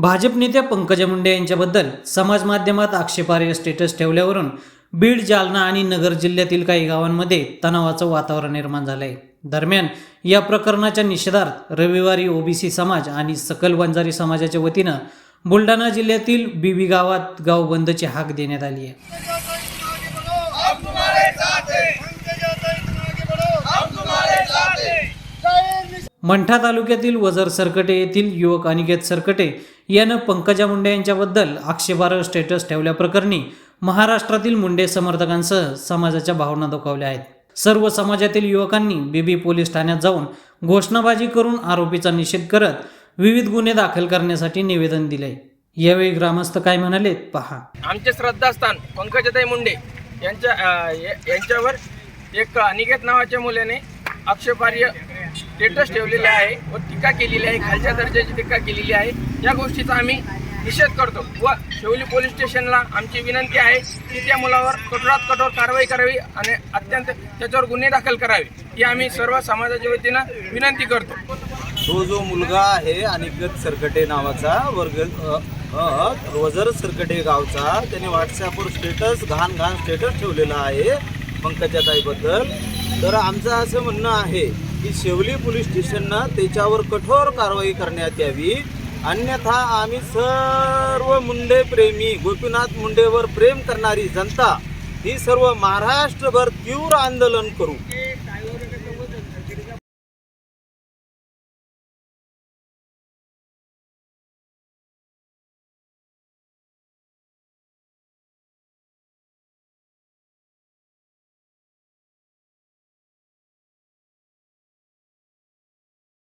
भाजप नेत्या पंकजा मुंडे यांच्याबद्दल समाज माध्यमात आक्षेपार्ह स्टेटस ठेवल्यावरून बीड जालना आणि नगर जिल्ह्यातील काही गावांमध्ये तणावाचं वातावरण निर्माण झालं आहे दरम्यान या प्रकरणाच्या निषेधार्थ रविवारी ओबीसी समाज आणि सकल वंजारी समाजाच्या वतीनं बुलढाणा जिल्ह्यातील बीबी गावात गाव बंदची हाक देण्यात आली आहे. मंठा तालुक्यातील वजर सरकटे येथील युवक अनिकेत सरकटे यानं पंकजा मुंडे यांच्याबद्दल आक्षेपार्ह स्टेटस ठेवल्याप्रकरणी महाराष्ट्रातील मुंडे समर्थकांसह समाजाच्या भावना दुखावल्या आहेत. सर्व समाजातील युवकांनी बीबी पोलीस ठाण्यात जाऊन घोषणाबाजी करून आरोपीचा निषेध करत विविध गुन्हे दाखल करण्यासाठी निवेदन दिले यावेळी ग्रामस्थ काय म्हणाले पहा. आमचे श्रद्धास्थान पंकजताई मुंडे यांच्या यांच्यावर एक अनिकेत नावाच्या मुलाने आक्षेपार्ह स्टेटस ठेवलेले आहे व टीका केलेली आहे खालच्या दर्जाची टीका केलेली आहे. या गोष्टीचा आम्ही निषेध करतो व शेवली पोलीस स्टेशनला आमची विनंती आहे की त्या मुलावर कठोरात कठोर कारवाई करावी आणि अत्यंत त्याच्यावर गुन्हे दाखल करावे ही आम्ही सर्व समाजाच्या वतीनं विनंती करतो. तो जो मुलगा आहे अनिकेत सरकटे नावाचा वर्ग वजर सरकटे गावचा त्याने व्हॉट्सॲपवर स्टेटस घाण घाण स्टेटस ठेवलेला आहे पंकजाताईबद्दल. तर आमचं असं म्हणणं आहे की शेवली पोलीस स्टेशननं त्याच्यावर कठोर कारवाई करण्यात यावी. अन्यथा आम्ही सर्व मुंडे प्रेमी गोपीनाथ मुंडेवर प्रेम करणारी जनता ही सर्व महाराष्ट्रभर तीव्र आंदोलन करू.